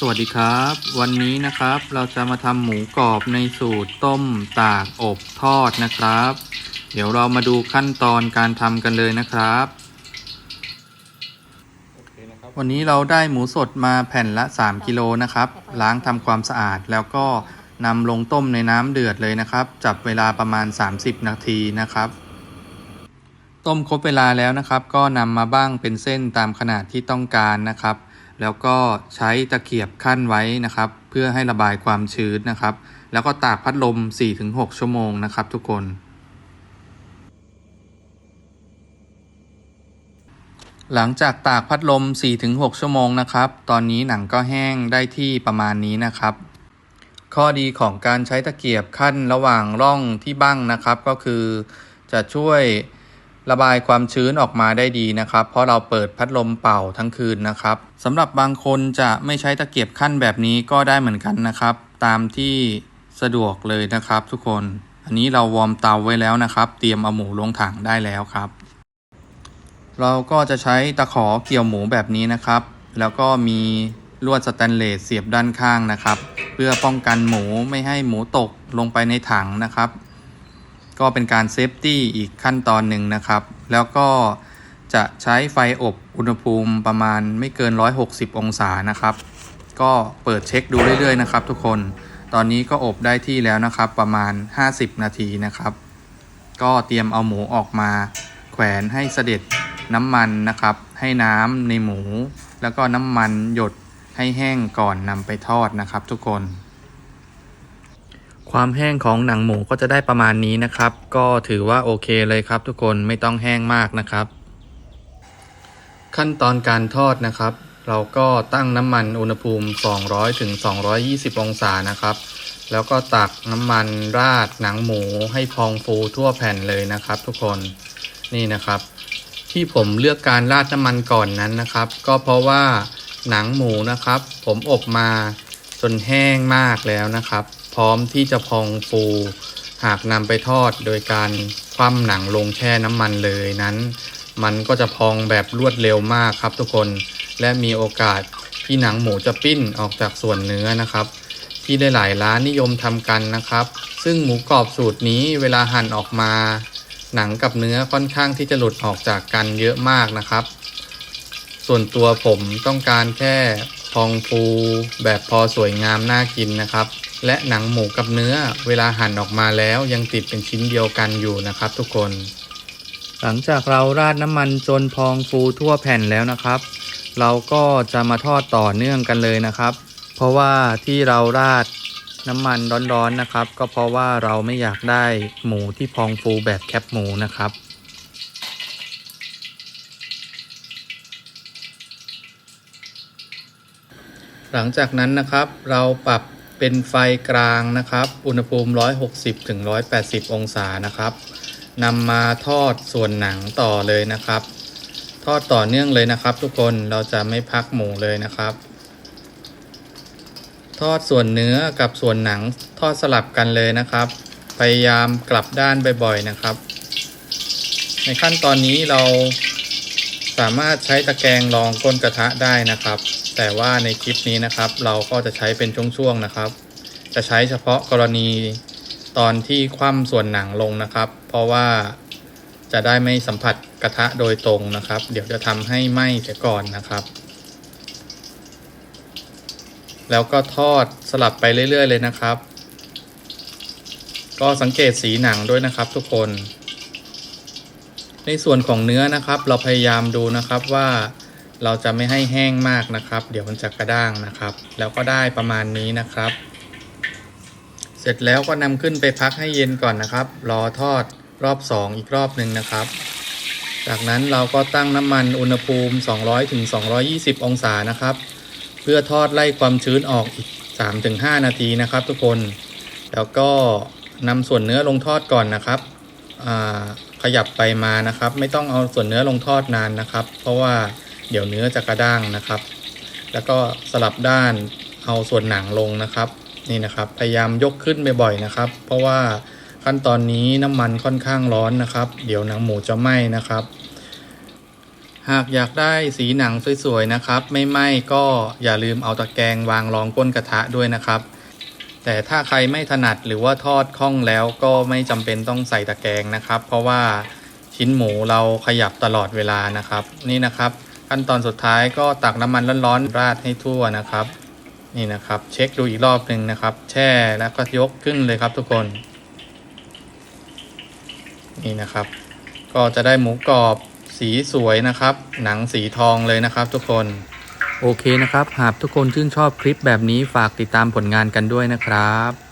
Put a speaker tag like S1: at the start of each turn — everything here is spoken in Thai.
S1: สวัสดีครับ วันนี้นะครับเราจะมาทำหมูกรอบในสูตรต้มตากอบทอดนะครับ เดี๋ยวเรามาดูขั้นตอนการทำกันเลยนะครับ วันนี้เราได้หมูสดมาแผ่นละ 3 กิโลนะครับ ล้างทำความสะอาดแล้วก็นำลงต้มในน้ำเดือดเลยนะครับ จับเวลาประมาณ 30 นาทีนะครับ ต้มครบเวลาแล้วนะครับ ก็นำมาบ้างเป็นเส้นตามขนาดที่ต้องการนะครับ แล้วก็ใช้ตะเกียบขั้นไว้นะครับ เพื่อให้ระบายความชื้นนะครับ แล้วก็ตากพัดลม 4-6 ชั่วโมงนะครับทุกคน หลังจากตากพัดลม 4-6 ชั่วโมงนะครับ ตอนนี้หนังก็แห้งได้ที่ประมาณนี้นะครับ ข้อดีของการใช้ตะเกียบขั้นระหว่างร่องที่บั้งนะครับ ก็คือจะช่วย ระบายความชื้นออกมาได้ดีนะครับ เพราะเราเปิดพัดลมเป่าทั้งคืนนะครับสำหรับบางคนจะไม่ใช้ตะเกียบขั้นแบบนี้ก็ได้เหมือนกันนะครับ ตามที่สะดวกเลยนะครับ ทุกคน อันนี้เราวอร์มเตาไว้แล้วนะครับ เตรียมเอาหมูลงถังได้แล้วครับ เราก็จะใช้ตะขอเกี่ยวหมูแบบนี้นะครับ แล้วก็มีลวดสแตนเลสเสียบด้านข้างนะครับ เพื่อป้องกันหมูไม่ให้หมูตกลงไปในถังนะครับ ก็เป็นการเซฟตี้อีกขั้นตอนหนึ่งนะครับ แล้วก็จะใช้ไฟอบอุณหภูมิประมาณไม่เกิน 160 องศานะครับ ก็เปิดเช็คดูเรื่อยๆนะครับทุกคน ตอนนี้ก็อบได้ที่แล้วนะครับประมาณ 50 นาทีนะครับ ก็เตรียมเอาหมูออกมา แขวนให้เสด็จน้ำมันนะครับ ให้น้ำในหมู แล้วก็น้ำมันหยดให้แห้งก่อนนำไปทอดนะครับทุกคน ความแห้งของหนังหมูก็จะได้ประมาณนี้นะครับ ก็ถือว่าโอเคเลยครับ ทุกคนไม่ต้องแห้งมากนะครับ ขั้นตอนการทอดนะครับ เราก็ตั้งน้ำมันอุณหภูมิ 200ถึง220 องศานะครับ แล้วก็ตักน้ำมันราดหนังหมูให้พองฟูทั่วแผ่นเลยนะครับ ทุกคนนี่นะครับ ที่ผมเลือกการราดน้ำมันก่อนนั้นนะครับ ก็เพราะว่าหนังหมูนะครับ ผมอบมาจนแห้งมากแล้วนะครับ พร้อมที่จะพองฟู หากนำไปทอดโดยการคว่ำหนังลงแช่น้ำมันเลยนั้น มันก็จะพองแบบรวดเร็วมากครับทุกคน และมีโอกาสที่หนังหมูจะปิ้นออกจากส่วนเนื้อนะครับ ที่ได้หลายร้านนิยมทำกันนะครับ ซึ่งหมูกรอบสูตรนี้เวลาหั่นออกมา หนังกับเนื้อค่อนข้างที่จะหลุดออกจากกันเยอะมากนะครับ ส่วนตัวผมต้องการแค่ พองฟูแบบพอสวยงามน่ากินนะครับ และหนังหมูกับเนื้อเวลาหั่นออกมาแล้วยังติดเป็นชิ้นเดียวกันอยู่นะครับ ทุกคน หลังจากเราราดน้ำมันจนพองฟูทั่วแผ่นแล้วนะครับ เราก็จะมาทอดต่อเนื่องกันเลยนะครับ เพราะว่าที่เราราดน้ำมันร้อนๆนะครับ ก็เพราะว่าเราไม่อยากได้หมูที่พองฟูแบบแคบหมูนะครับ หลังจากนั้นนะครับเราปรับเป็นไฟกลางนะครับ อุณหภูมิ 160ถึง180 องศานะครับนำมาทอดส่วนหนังต่อเลยนะครับ ทอดต่อเนื่องเลยนะครับ ทุกคนเราจะไม่พักหมูเลยนะครับ ทอดส่วนเนื้อกับส่วนหนังทอดสลับกันเลยนะครับ พยายามกลับด้านบ่อยๆนะครับ ในขั้นตอนนี้เราสามารถใช้ตะแกรงรองก้นกระทะได้นะครับ แต่ว่าในคลิปนี้นะครับ เราก็จะใช้เป็นช่วงๆนะครับ จะใช้เฉพาะกรณีตอนที่คว่ำส่วนหนังลงนะครับ เพราะว่าจะได้ไม่สัมผัสกระทะโดยตรงนะครับ เดี๋ยวจะทำให้ไหม้เสียก่อนนะครับ แล้วก็ทอดสลับไปเรื่อย ๆ เลยนะครับ ก็สังเกตสีหนังด้วยนะครับทุกคน ในส่วนของเนื้อนะครับ เราพยายามดูนะครับว่า เราจะไม่ให้แห้งมากนะครับ เดี๋ยวมันจะกระด้างนะครับ แล้วก็ได้ประมาณนี้นะครับ เสร็จแล้วก็นำขึ้นไปพักให้เย็นก่อนนะครับ รอทอดรอบ2อีกรอบหนึ่งนะครับ จากนั้นเราก็ตั้งน้ำมันอุณหภูมิ 200ถึง220 องศานะครับ เพื่อทอดไล่ความชื้นออกอีก 3-5 นาทีนะครับ ทุกคน แล้วก็นำส่วนเนื้อลงทอดก่อนนะครับขยับไปมานะครับ ไม่ต้องเอาส่วนเนื้อลงทอดนานนะครับ เพราะว่า เดี๋ยวเนื้อจะกระด้างนะครับ แล้วก็สลับด้านเอาส่วนหนังลงนะครับนี่นะครับพยายามยกขึ้นบ่อยๆนะครับ เพราะว่าขั้นตอนนี้น้ำมันค่อนข้างร้อนนะครับ เดี๋ยวหนังหมูจะไหม้นะครับ หากอยากได้สีหนังสวยๆนะครับ ไม่ไหม้ก็อย่าลืมเอาตะแกรงวางรองก้นกระทะด้วยนะครับ แต่ถ้าใครไม่ถนัดหรือว่าทอดคล่องแล้วก็ไม่จำเป็นต้องใส่ตะแกรงนะครับ เพราะว่าชิ้นหมูเราขยับตลอดเวลานะครับ นี่นะครับ ขั้นตอนสุดท้ายก็ตักน้ำมันร้อนๆราดให้ทั่วนะครับ นี่นะครับ เช็คดูอีกรอบหนึ่งนะครับ แช่แล้วก็ยกขึ้นเลยครับทุกคน นี่นะครับ ก็จะได้หมูกรอบสีสวยนะครับ หนังสีทองเลยนะครับ ทุกคนโอเคนะครับ หากทุกคนชื่นชอบคลิปแบบนี้ฝากติดตามผลงานกันด้วยนะครับ